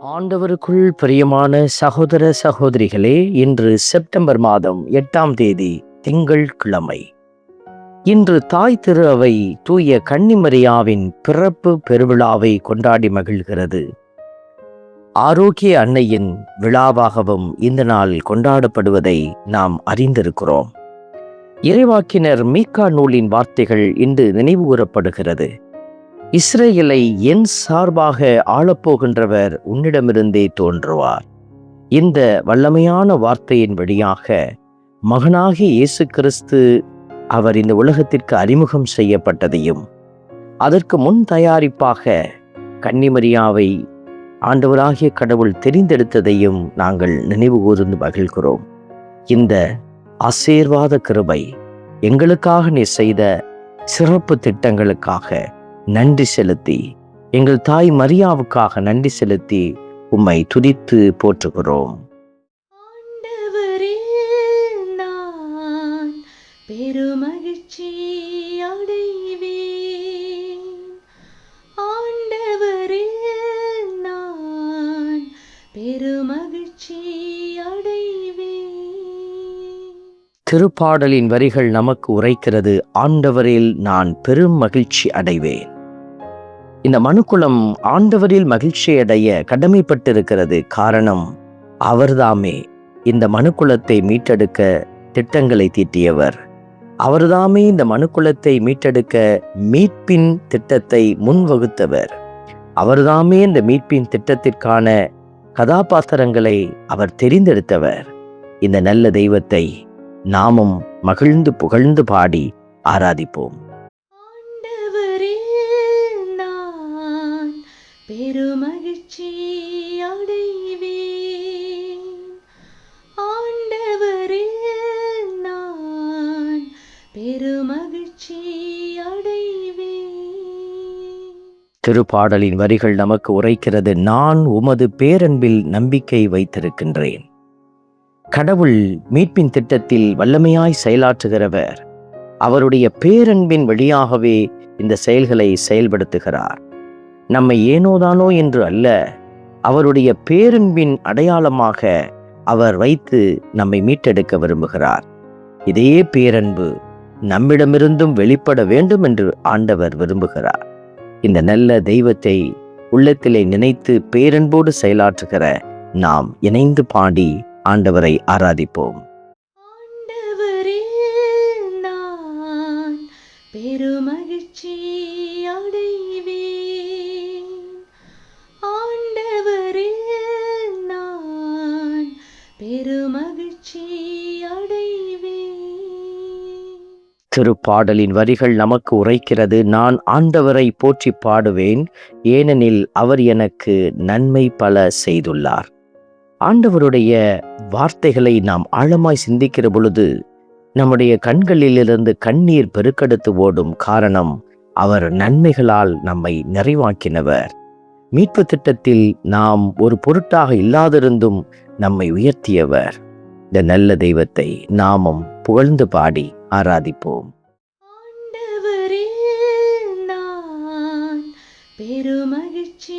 ஆண்டவருக்குள் பிரியமான சகோதர சகோதரிகளே இன்று செப்டம்பர் மாதம் எட்டாம் தேதி திங்கள் கிழமை. இன்று தாய் திரு அவை தூய கன்னிமரியாவின் பிறப்பு பெருவிழாவை கொண்டாடி மகிழ்கிறது. ஆரோக்கிய அன்னையின் விழாவாகவும் இந்த நாள் கொண்டாடப்படுவதை நாம் அறிந்திருக்கிறோம். இறைவாக்கினர் மீக்கா நூலின் வார்த்தைகள் இன்று நினைவு கூறப்படுகிறது இஸ்ரேலை என் சார்பாக ஆளப்போகின்றவர் உன்னிடமிருந்தே தோன்றுவார். இந்த வல்லமையான வார்த்தையின் வழியாக மகனாகி இயேசு கிறிஸ்து அவர் இந்த உலகத்திற்கு அறிமுகம் செய்யப்பட்டதையும் அதற்கு முன் தயாரிப்பாக கன்னிமரியாவை ஆண்டவராகிய கடவுள் தெரிந்தெடுத்ததையும் நாங்கள் நினைவு கூர்ந்து மகிழ்கிறோம். இந்த ஆசீர்வாத கிருபை எங்களுக்காக நீ செய்த சிறப்பு திட்டங்களுக்காக நன்றி செலுத்தி எங்கள் தாய் மரியாவுக்காக நன்றி செலுத்தி உம்மை துதித்து போற்றுகிறோம். பெருமகிழ்ச்சி அடைவேன். நான் பெருமகிழ்ச்சி அடைவேன். திருப்பாடலின் வரிகள் நமக்கு உரைக்கிறது ஆண்டவரில் நான் பெரும் மகிழ்ச்சி அடைவேன். இந்த மனுக்குலம் ஆண்டவரில் மகிழ்ச்சி அடைய கடமைப்பட்டிருக்கிறது காரணம் அவர்தாமே. இந்த மனுக்குலத்தை மீட்டெடுக்க திட்டங்களை தீட்டியவர். அவர்தாமே இந்த மனுக்குலத்தை மீட்டெடுக்க மீட்பின் திட்டத்தை முன்வகுத்தவர். அவர்தாமே இந்த மீட்பின் திட்டத்திற்கான கதாபாத்திரங்களை அவர் தெரிந்தெடுத்தவர். இந்த நல்ல தெய்வத்தை நாமும் மகிழ்ந்து புகழ்ந்து பாடி ஆராதிப்போம் ஆண்டவரில் நான் பெருமகிழ்ச்சி அடைவேன். ஆண்டவரில் நான் பெருமகிழ்ச்சி அடைவேன். திருப்பாடலின் வரிகள் நமக்கு உரைக்கிறது நான் உமது பேரன்பில் நம்பிக்கை வைத்திருக்கின்றேன். கடவுள் மீட்பின் திட்டத்தில் வல்லமையாய் செயலாற்றுகிறவர். அவருடைய பேரன்பின் வழியாகவே இந்த செயல்களை செயல்படுத்துகிறார். நம்மை ஏனோதானோ என்று அல்ல அவருடைய பேரன்பின் அடையாளமாக அவர் வைத்து நம்மை மீட்டெடுக்க விரும்புகிறார். இதே பேரன்பு நம்மிடமிருந்தும் வெளிப்பட வேண்டும் என்று ஆண்டவர் விரும்புகிறார். இந்த நல்ல தெய்வத்தை உள்ளத்திலே நினைத்து பேரன்போடு செயலாற்றுகிற நாம் இணைந்து பாடி ஆண்டவரை ஆராதிப்போம். நான் பெருமகிழ்ச்சி திருப்பாடலின் வரிகள் நமக்கு உரைக்கிறது. நான் ஆண்டவரை போற்றி பாடுவேன். ஏனெனில் அவர் எனக்கு நன்மை பல செய்துள்ளார். ஆண்டவருடைய வார்த்தைகளை நாம் ஆழமாய் சிந்திக்கிற பொழுது நம்முடைய கண்களிலிருந்து கண்ணீர் பெருக்கெடுத்து ஓடும் காரணம் அவர் நன்மைகளால் நம்மை நிறைவாக்கினவர். மீட்பு திட்டத்தில் நாம் ஒரு பொருட்டாக இல்லாதிருந்தும் நம்மை உயர்த்தியவர். இந்த நல்ல தெய்வத்தை நாமும் புகழ்ந்து பாடி ஆராதிப்போம். பெருமகிழ்ச்சி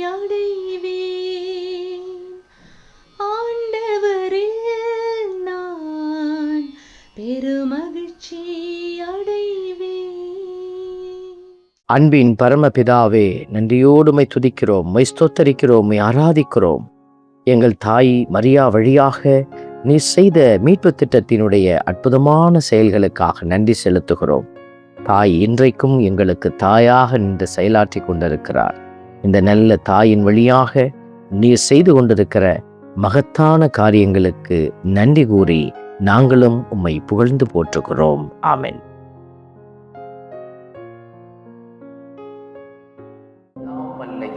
அடைவேன். ஆண்டவரில் நான் பெருமகிழ்ச்சி அடைவேன். அன்பின் பரமபிதாவே நன்றியோடுமை துதிக்கிறோம் மை ஸ்தோத்தரிக்கிறோம் மை ஆராதிக்கிறோம். எங்கள் தாய் மரியா வழியாக நீ செய்த மீட்பு திட்டத்தினுடைய அற்புதமான செயல்களுக்காக நன்றி செலுத்துகிறோம். தாய் இன்றைக்கும் எங்களுக்கு தாயாக நின்று செயலாற்றி கொண்டிருக்கிறார். இந்த நல்ல தாயின் வழியாக நீர் செய்து கொண்டிருக்கிற மகத்தான காரியங்களுக்கு நன்றி கூறி நாங்களும் உம்மை புகழ்ந்து போற்றுகிறோம். ஆமென்.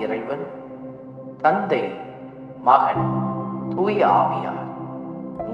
இறைவன் தந்தை மகன் தூய ஆவியார்.